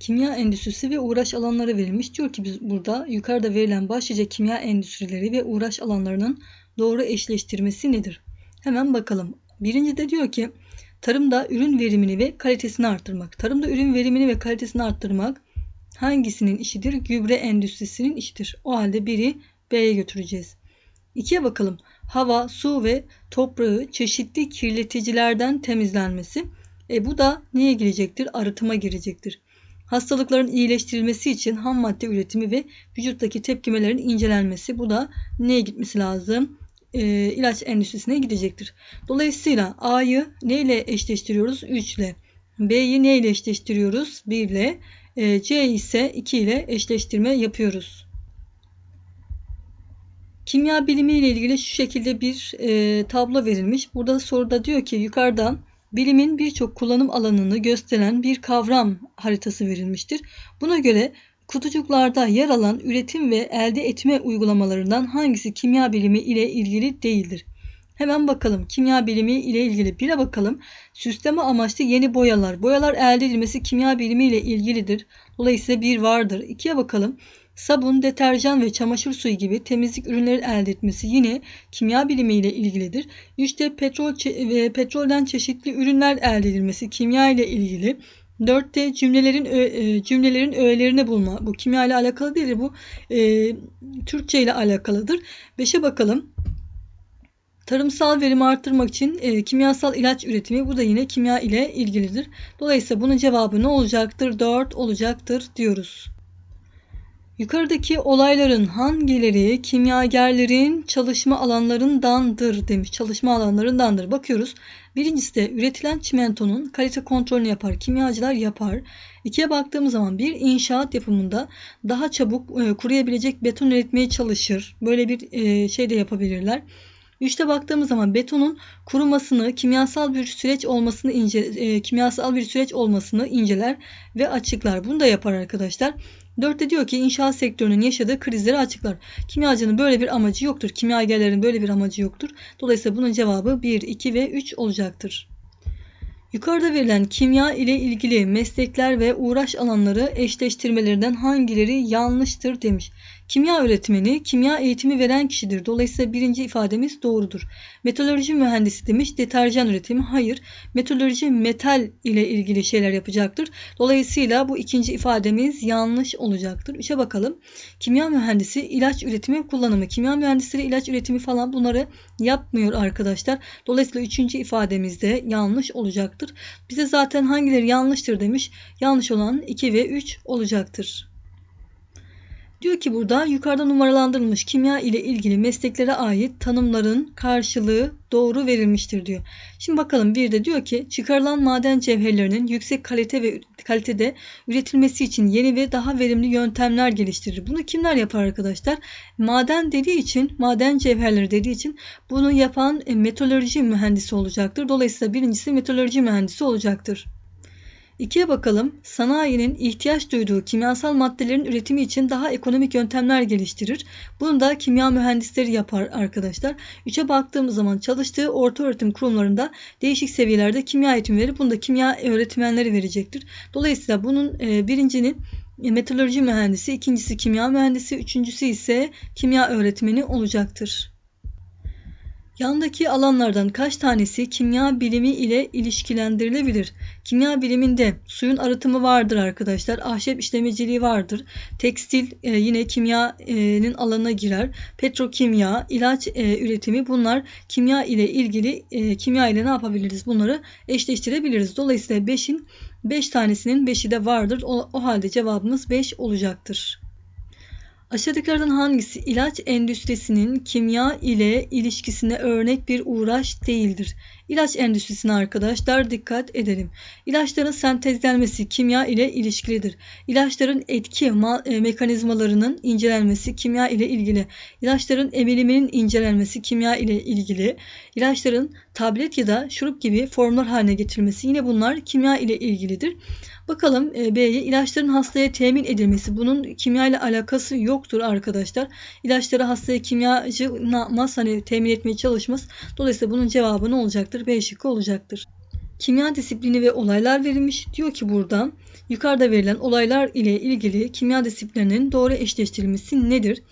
Kimya endüstrisi ve uğraş alanları verilmiş. Diyor ki biz burada yukarıda verilen başlıca kimya endüstrileri ve uğraş alanlarının doğru eşleştirmesi nedir? Hemen bakalım. Birinci de diyor ki tarımda ürün verimini ve kalitesini arttırmak. Tarımda ürün verimini ve kalitesini arttırmak hangisinin işidir? Gübre endüstrisinin işidir. O halde biri B'ye götüreceğiz. İkiye bakalım. Hava, su ve toprağı çeşitli kirleticilerden temizlenmesi. E bu da neye girecektir? Arıtıma girecektir. Hastalıkların iyileştirilmesi için ham madde üretimi ve vücuttaki tepkimelerin incelenmesi. Bu da neye gitmesi lazım? E, ilaç endüstrisine gidecektir. Dolayısıyla A'yı neyle eşleştiriyoruz? 3 ile. B'yi neyle eşleştiriyoruz? 1 ile. E, C ise 2 ile eşleştirme yapıyoruz. Kimya bilimi ile ilgili şu şekilde bir e, tablo verilmiş. Burada soruda diyor ki yukarıdan bilimin birçok kullanım alanını gösteren bir kavram haritası verilmiştir. Buna göre kutucuklarda yer alan üretim ve elde etme uygulamalarından hangisi kimya bilimi ile ilgili değildir? Hemen bakalım kimya bilimi ile ilgili bire bakalım. Süsleme amaçlı yeni boyalar. Boyalar elde edilmesi kimya bilimi ile ilgilidir. Dolayısıyla bir vardır. İkiye bakalım. Sabun, deterjan ve çamaşır suyu gibi temizlik ürünleri elde etmesi yine kimya bilimi ile ilgilidir. Üçte petrol ve petrolden çeşitli ürünler elde edilmesi kimya ile ilgili. Dörtte cümlelerin e, cümlelerin öğelerini bulma. Bu kimya ile alakalı değil, bu e, Türkçe ile alakalıdır. Beşe bakalım. Tarımsal verimi arttırmak için e, kimyasal ilaç üretimi bu da yine kimya ile ilgilidir. Dolayısıyla bunun cevabı ne olacaktır? 4 olacaktır diyoruz. Yukarıdaki olayların hangileri kimyagerlerin çalışma alanlarındandır demiş. Çalışma alanlarındandır. Bakıyoruz. Birincisi de üretilen çimentonun kalite kontrolünü yapar. Kimyacılar yapar. İkiye baktığımız zaman bir inşaat yapımında daha çabuk e, kuruyabilecek beton üretmeye çalışır. Böyle bir e, şey de yapabilirler. Üçte baktığımız zaman betonun kurumasını, kimyasal bir süreç olmasını ince, e, kimyasal bir süreç olmasını inceler ve açıklar. Bunu da yapar arkadaşlar. Dörtte diyor ki inşaat sektörünün yaşadığı krizleri açıklar. Kimyacının böyle bir amacı yoktur. Kimyagerlerin böyle bir amacı yoktur. Dolayısıyla bunun cevabı 1, 2 ve 3 olacaktır. Yukarıda verilen kimya ile ilgili meslekler ve uğraş alanları eşleştirmelerinden hangileri yanlıştır demiş. Kimya öğretmeni, kimya eğitimi veren kişidir. Dolayısıyla birinci ifademiz doğrudur. Metalurji mühendisi demiş, deterjan üretimi. Hayır, metalurji metal ile ilgili şeyler yapacaktır. Dolayısıyla bu ikinci ifademiz yanlış olacaktır. Üçe bakalım. Kimya mühendisi ilaç üretimi kullanımı. Kimya mühendisleri ilaç üretimi falan bunları yapmıyor arkadaşlar. Dolayısıyla üçüncü ifademiz de yanlış olacaktır. Bize zaten hangileri yanlıştır demiş. Yanlış olan 2 ve 3 olacaktır. Diyor ki burada yukarıda numaralandırılmış kimya ile ilgili mesleklere ait tanımların karşılığı doğru verilmiştir diyor. Şimdi bakalım bir de diyor ki çıkarılan maden cevherlerinin yüksek kalite ve kalitede üretilmesi için yeni ve daha verimli yöntemler geliştirir. Bunu kimler yapar arkadaşlar? Maden dediği için, maden cevherleri dediği için bunu yapan e, metalurji mühendisi olacaktır. Dolayısıyla birincisi metalurji mühendisi olacaktır. İkiye bakalım. Sanayinin ihtiyaç duyduğu kimyasal maddelerin üretimi için daha ekonomik yöntemler geliştirir. Bunu da kimya mühendisleri yapar arkadaşlar. Üçe baktığımız zaman çalıştığı orta öğretim kurumlarında değişik seviyelerde kimya eğitimleri bunu da kimya öğretmenleri verecektir. Dolayısıyla bunun e, birincinin metalurji mühendisi, ikincisi kimya mühendisi, üçüncüsü ise kimya öğretmeni olacaktır. Yandaki alanlardan kaç tanesi kimya bilimi ile ilişkilendirilebilir? Kimya biliminde suyun arıtımı vardır arkadaşlar. Ahşap işlemeciliği vardır. Tekstil e, yine kimyanın alanına girer. Petrokimya, ilaç e, üretimi bunlar kimya ile ilgili e, kimya ile ne yapabiliriz? Bunları eşleştirebiliriz. Dolayısıyla 5'in 5 tanesinin 5'i de vardır. O, o halde cevabımız 5 olacaktır. Aşağıdakilerden hangisi ilaç endüstrisinin kimya ile ilişkisine örnek bir uğraş değildir? İlaç endüstrisine arkadaşlar dikkat edelim. İlaçların sentezlenmesi kimya ile ilişkilidir. İlaçların etki e, mekanizmalarının incelenmesi kimya ile ilgili. İlaçların emiliminin incelenmesi kimya ile ilgili. İlaçların tablet ya da şurup gibi formlar haline getirilmesi yine bunlar kimya ile ilgilidir. Bakalım e, B'ye ilaçların hastaya temin edilmesi. Bunun kimya ile alakası yoktur arkadaşlar. İlaçları hastaya kimyacı ne yapmaz? Hani temin etmeye çalışmaz. Dolayısıyla bunun cevabı ne olacaktır? B şıkkı olacaktır. kimya disiplini ve olaylar verilmiş. Diyor ki buradan yukarıda verilen olaylar ile ilgili kimya disiplininin doğru eşleştirilmesi nedir?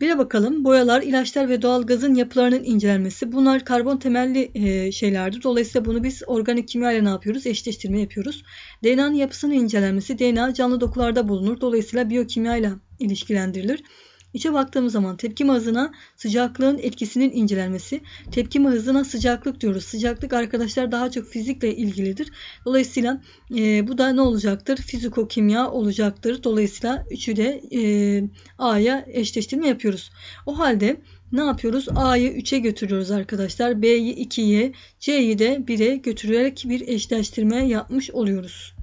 Bire bakalım. Boyalar, ilaçlar ve doğalgazın yapılarının incelenmesi. Bunlar karbon temelli e, şeylerdir. Dolayısıyla bunu biz organik kimya ile ne yapıyoruz? Eşleştirme yapıyoruz. DNA'nın yapısının incelenmesi. DNA canlı dokularda bulunur. Dolayısıyla biyokimya ile ilişkilendirilir. İçe baktığımız zaman tepkime hızına sıcaklığın etkisinin incelenmesi. Tepkime hızına sıcaklık diyoruz. Sıcaklık arkadaşlar daha çok fizikle ilgilidir. Dolayısıyla e, bu da ne olacaktır? Fizikokimya olacaktır. Dolayısıyla üçü de e, A'ya eşleştirme yapıyoruz. O halde ne yapıyoruz? A'yı 3'e götürüyoruz arkadaşlar. B'yi 2'ye, C'yi de 1'e götürerek bir eşleştirme yapmış oluyoruz.